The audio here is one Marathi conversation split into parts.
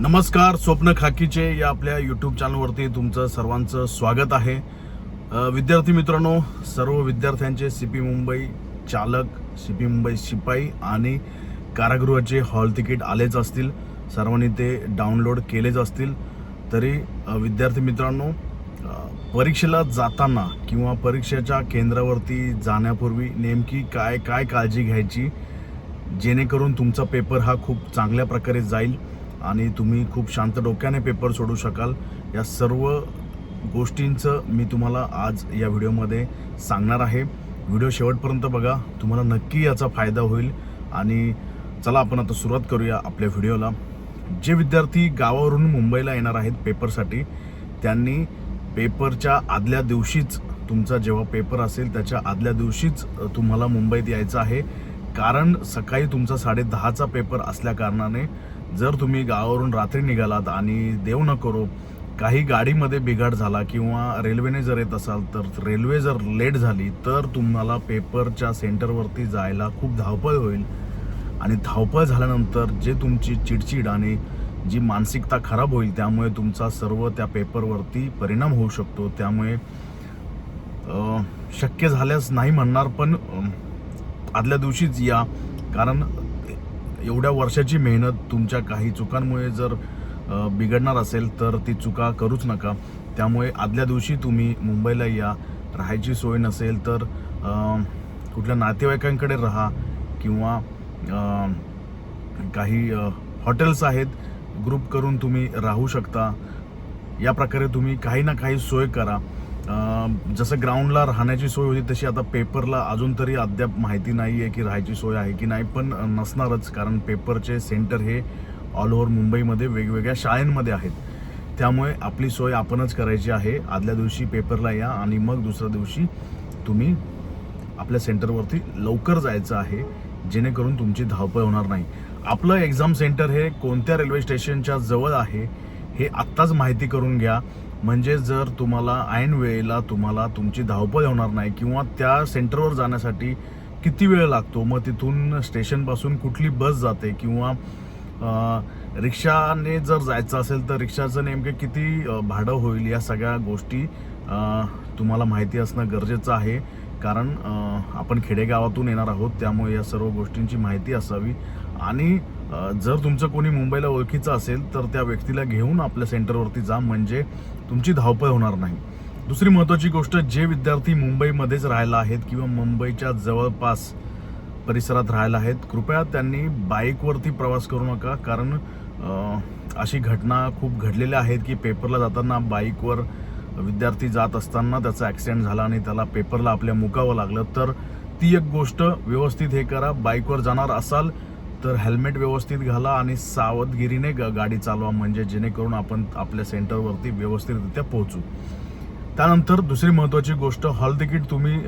नमस्कार स्वप्न खाकीचे या आपल्या यूट्यूब चॅनलवरती तुमचं सर्वांचं स्वागत आहे. विद्यार्थी मित्रांनो सर्व विद्यार्थ्यांचे सी पी मुंबई चालक सी पी मुंबई शिपाई आणि कारागृहाचे हॉल तिकीट आलेच असतील. सर्वांनी ते डाउनलोड केलेच असतील. तरी विद्यार्थी मित्रांनो परीक्षेला जाताना किंवा परीक्षेच्या केंद्रावरती जाण्यापूर्वी नेमकी काय काय काळजी घ्यायची? जेणेकरून तुमचा पेपर हा खूप चांगल्या प्रकारे जाईल. आणि तुम्ही खूप शांत डोक्याने पेपर सोडू शकाल. या सर्व गोष्टींचं मी तुम्हाला आज या व्हिडिओमध्ये सांगणार आहे. व्हिडिओ शेवटपर्यंत बघा. तुम्हाला नक्की याचा फायदा होईल. आणि चला आपण आता सुरुवात करूया आपल्या व्हिडिओला. जे विद्यार्थी गावावरून मुंबईला येणार आहेत पेपरसाठी त्यांनी पेपरच्या आदल्या दिवशीच तुमचा जेव्हा पेपर असेल त्याच्या आदल्या दिवशीच तुम्हाला मुंबईत यायचं आहे. कारण सकाळी तुमचा साडे दहाचा पेपर असल्या कारणाने जर तुम्ही गावावरून रात्री निघालात आणि देव न करो काही गाडीमध्ये बिघाड झाला किंवा रेल्वेने जर येत असाल तर रेल्वे जर लेट झाली तर तुम्हाला पेपरच्या सेंटरवरती जायला खूप धावपळ होईल. आणि धावपळ झाल्यानंतर जे तुमची चिडचिड आणि जी मानसिकता खराब होईल त्यामुळे तुमचा सर्व त्या पेपरवरती परिणाम होऊ शकतो. त्यामुळे शक्य झाल्यास नाही म्हणणार पण आदल्या दिवशीच या. कारण एवढ्या वर्षाची मेहनत तुमच्या काही चुकांमुळे जर बिघडणार असेल तर ती चुका करूच नका. त्यामुळे आदल्या दिवशी तुम्ही मुंबईला या. राहायची सोय नसेल तर कुठल्या नातेवाईकांकडे राहा किंवा काही हॉटेल्स आहेत ग्रुप करून तुम्ही राहू शकता. या प्रकारे तुम्ही काही ना काही सोय करा. जसं ग्राउंडला राहण्याची सोय होती तशी आता पेपरला अजून तरी अद्याप माहिती नाही आहे की राहायची सोय आहे की नाही पण नसणारच कारण पेपरचे सेंटर हे ऑल ओव्हर मुंबईमध्ये वेगवेगळ्या शाळेंमध्ये आहेत. त्यामुळे आपली सोय आपणच करायची आहे. आदल्या दिवशी पेपरला या आणि मग दुसऱ्या दिवशी तुम्ही आपल्या सेंटरवरती लवकर जायचं आहे जेणेकरून तुमची धावपळ होणार नाही. आपलं एक्झाम सेंटर हे कोणत्या रेल्वे स्टेशनच्या जवळ आहे हे आत्ताच माहिती करून घ्या. म्हणजे जर तुम्हाला ऐन वेळेला तुम्हाला तुमची धावपळ होणार नाही किंवा त्या सेंटरवर जाण्यासाठी किती वेळ लागतो मग तिथून स्टेशनपासून कुठली बस जाते किंवा रिक्षाने जर जायचं असेल तर रिक्षाचं नेमकं किती भाडं होईल या सगळ्या गोष्टी तुम्हाला माहिती असणं गरजेचं आहे. कारण आपण खेडेगावातून येणार आहोत त्यामुळे या सर्व गोष्टींची माहिती असावी. आणि जर तुमचं कोणी मुंबईला ओळखीचं असेल तर त्या व्यक्तीला घेऊन आपल्या सेंटरवरती जा म्हणजे तुमची धावपळ होणार नाही. दुसरी महत्त्वाची गोष्ट जे विद्यार्थी मुंबईमध्येच राहायला आहेत किंवा मुंबईच्या जवळपास परिसरात राहायला आहेत कृपया त्यांनी बाईकवरती प्रवास करू नका कारण अशी घटना खूप घडलेल्या आहेत की पेपरला जाताना बाईकवर विद्यार्थी जात असताना त्याचा ॲक्सिडेंट झाला आणि त्याला पेपरला आपल्या मुकावं लागलं. तर ती एक गोष्ट व्यवस्थित हे करा बाईकवर जाणार असाल तर हेल्मेट व्यवस्थित घाला आणि सावधगिरीने ग- गाडी चालवा म्हणजे जेणेकरून आपण आपल्या सेंटरवरती व्यवस्थितरित्या पोहोचू. त्यानंतर दुसरी महत्त्वाची गोष्ट हॉल तिकीट तुम्ही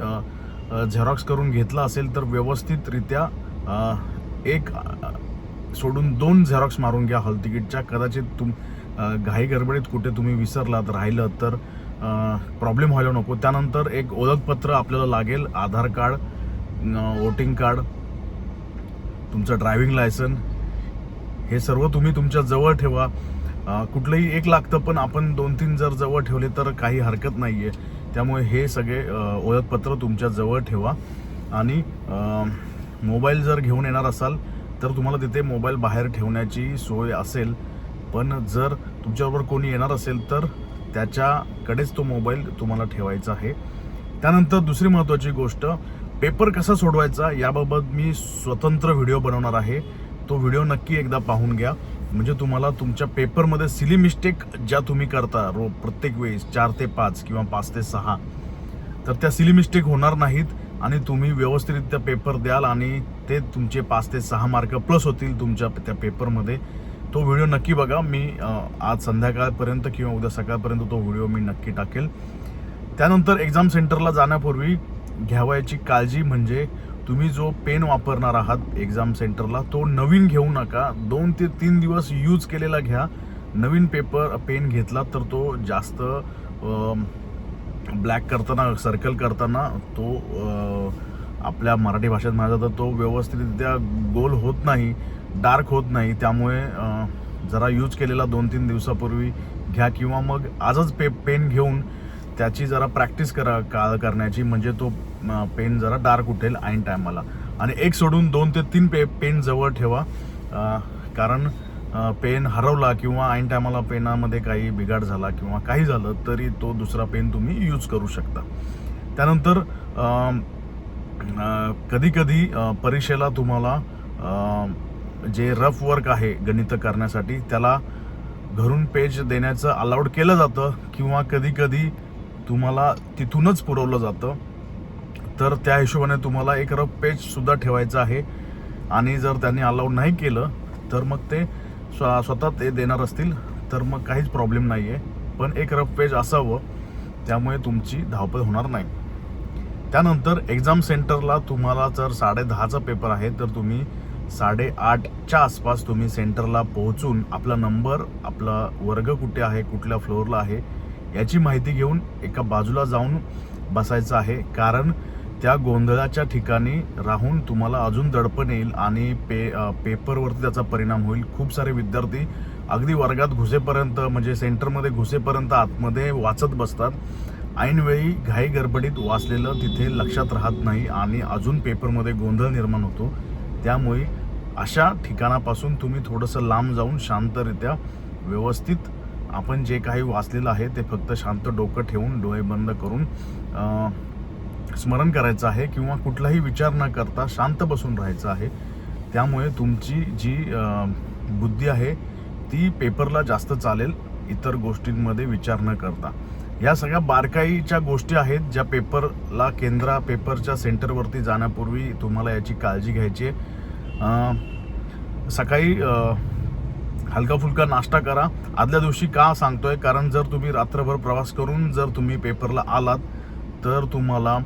झेरॉक्स करून घेतला असेल तर व्यवस्थितरित्या एक सोडून दोन झेरॉक्स मारून घ्या हॉल तिकीटच्या. कदाचित तुम घाई गडबडीत कुठे तुम्ही विसरलात राहिलं तर प्रॉब्लेम व्हायला नको. त्यानंतर एक ओळखपत्र आपल्याला लागेल आधार कार्ड वोटिंग कार्ड. तुमचं ड्रायव्हिंग लायसन हे सर्व तुम्ही तुमच्या जवळ ठेवा. कुठलंही एक लागतं पण आपण दोन तीन जर जवळ ठेवले तर काही हरकत नाही आहे त्यामुळे हे सगळे ओळखपत्र तुमच्या जवळ ठेवा. आणि मोबाईल जर घेऊन येणार असाल तर तुम्हाला तिथे मोबाईल बाहेर ठेवण्याची सोय असेल. पण जर तुमच्याबरोबर कोणी येणार असेल तर त्याच्याकडेच तो मोबाईल तुम्हाला ठेवायचा आहे. त्यानंतर दुसरी महत्त्वाची गोष्ट पेपर कसा सोडवायचा याबाबत मी स्वतंत्र व्हिडिओ बनवणार आहे. तो व्हिडिओ नक्की एकदा पाहून घ्या. म्हणजे तुम्हाला तुमच्या पेपरमध्ये सिली मिस्टेक ज्या तुम्ही करता रो प्रत्येक वेळेस चार ते पाच किंवा पाच ते सहा तर त्या सिली मिस्टेक होणार नाहीत आणि तुम्ही व्यवस्थितरित्या पेपर द्याल आणि ते तुमचे पाच ते सहा मार्क प्लस होतील तुमच्या त्या पेपरमध्ये. तो व्हिडिओ नक्की बघा. मी आज संध्याकाळपर्यंत किंवा उद्या सकाळपर्यंत तो व्हिडिओ मी नक्की टाकेल. त्यानंतर एक्झाम सेंटरला जाण्यापूर्वी घ्यावयाची काळजी म्हणजे तुम्ही जो पेन वापरणार आहात एक्झाम सेंटरला तो नवीन घेऊ नका. दोन ते तीन दिवस यूज केलेला घ्या. नवीन पेपर पेन घेतला तर तो जास्त ब्लॅक करताना सर्कल करताना तो आपल्या मराठी भाषेत म्हणायचा तर तो व्यवस्थितरित्या गोल होत नाही डार्क होत नाही. त्यामुळे जरा यूज केलेला दोन तीन दिवसापूर्वी घ्या किंवा मग आजच पे पेन घेऊन त्याची जरा प्रॅक्टिस करा का करण्याची. म्हणजे तो पेन जरा डार्क उठेल ऐन टायमाला आणि एक सोडून दोन ते तीन पे पेन जवळ ठेवा. कारण पेन हरवला किंवा ऐन टायमाला पेनामध्ये काही बिघाड झाला किंवा काही झालं तरी तो दुसरा पेन तुम्ही यूज करू शकता. त्यानंतर कधीकधी परीक्षेला तुम्हाला जे रफ वर्क आहे गणित करण्यासाठी त्याला घरून पेज देण्याचं अलाउड केलं जातं किंवा कधीकधी तुम्हाला तिथूनच पुरवलं जातं. तर त्या हिशोबाने तुम्हाला एक रफ पेज सुद्धा ठेवायचं आहे. आणि जर त्यांनी अलाव नाही केलं तर मग ते स्व स्वतः ते देणार असतील. तर मग काहीच प्रॉब्लेम नाही आहे पण एक रफ पेज असावं त्यामुळे तुमची धावपळ होणार नाही. त्यानंतर एक्झाम सेंटरला तुम्हाला जर साडेदहाचा पेपर आहे तर तुम्ही साडेआठच्या आसपास तुम्ही सेंटरला पोहोचून आपला नंबर आपला वर्ग कुठे आहे कुठल्या फ्लोअरला आहे याची माहिती घेऊन एका बाजूला जाऊन बसायचं आहे. कारण त्या गोंधळाच्या ठिकाणी राहून तुम्हाला अजून दडपण येईल आणि पे पेपरवरती त्याचा परिणाम होईल. खूप सारे विद्यार्थी अगदी वर्गात घुसेपर्यंत म्हणजे सेंटरमध्ये घुसेपर्यंत आतमध्ये वाचत बसतात. ऐनवेळी घाई गडबडीत वाचलेलं तिथे लक्षात राहत नाही आणि अजून पेपरमध्ये गोंधळ निर्माण होतो. त्यामुळे अशा ठिकाणापासून तुम्ही थोडंसं लांब जाऊन शांतरित्या व्यवस्थित आपण जे काही वाचलेलं आहे ते फक्त शांत डोकं ठेवून डोळे बंद करून स्मरण करायचं आहे किंवा कुठलाही विचार न करता शांत बसून राहायचं आहे. त्यामुळे तुमची जी बुद्धी आहे ती पेपरला जास्त चालेल इतर गोष्टींमध्ये विचार न करता. या सगळ्या बारकाईच्या गोष्टी आहेत ज्या पेपरला केंद्रा पेपरच्या सेंटरवरती जाण्यापूर्वी तुम्हाला याची काळजी घ्यायची आहे. सकाळी हलकाफुलका हलका फुलका नाश्ता करा. आदल्या दिवशी का सांगतोय? कारण जर तुम्ही रात्रभर प्रवास करून जर तुम्ही पेपरला आलात तर तुम्हाला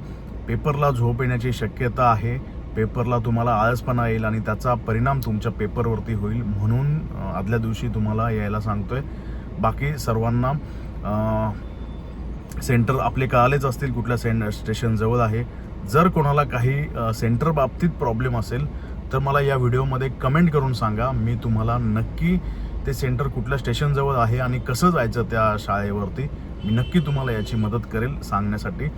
पेपरला झोप येण्याची शक्यता आहे. पेपरला तुम्हाला आळसपणा येईल आणि त्याचा परिणाम तुमच्या पेपरवरती होईल म्हणून आदल्या दिवशी तुम्हाला यायला सांगतोय. बाकी सर्वांना सेंटर आपले कळालेच असतील कुठल्या सें स्टेशन जवळ आहे. जर कोणाला काही सेंटर बाबतीत प्रॉब्लेम असेल तर मला या व्हिडिओमध्ये कमेंट करून सांगा. मी तुम्हाला नक्की ते सेंटर कुठल्या स्टेशनजवळ आहे आणि कसं जायचं त्या शाळेवरती मी नक्की तुम्हाला याची मदत करेल सांगण्यासाठी.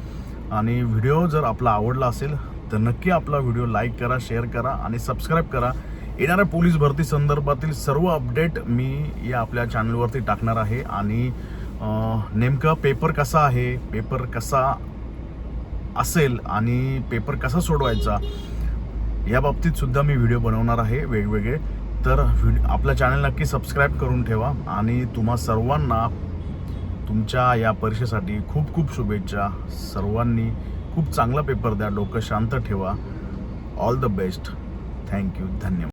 आणि व्हिडिओ जर आपला आवडला असेल तर नक्की आपला व्हिडिओ लाईक करा शेअर करा आणि सबस्क्राईब करा. येणाऱ्या पोलीस भरती संदर्भातील सर्व अपडेट मी या आपल्या चॅनलवरती टाकणार आहे. आणि नेमकं पेपर कसा आहे पेपर कसा असेल आणि पेपर कसा सोडवायचा या बाबतीत सुद्धा मी व्हिडिओ बनवणार आहे वेगवेगळे. तर व्हिडिओ आपलं चॅनल नक्की सबस्क्राईब करून ठेवा आणि तुम्हा सर्वांना तुमच्या या परीक्षेसाठी खूप खूप शुभेच्छा. सर्वांनी खूप चांगला पेपर द्या डोकं शांत ठेवा. ऑल द बेस्ट थँक्यू धन्यवाद.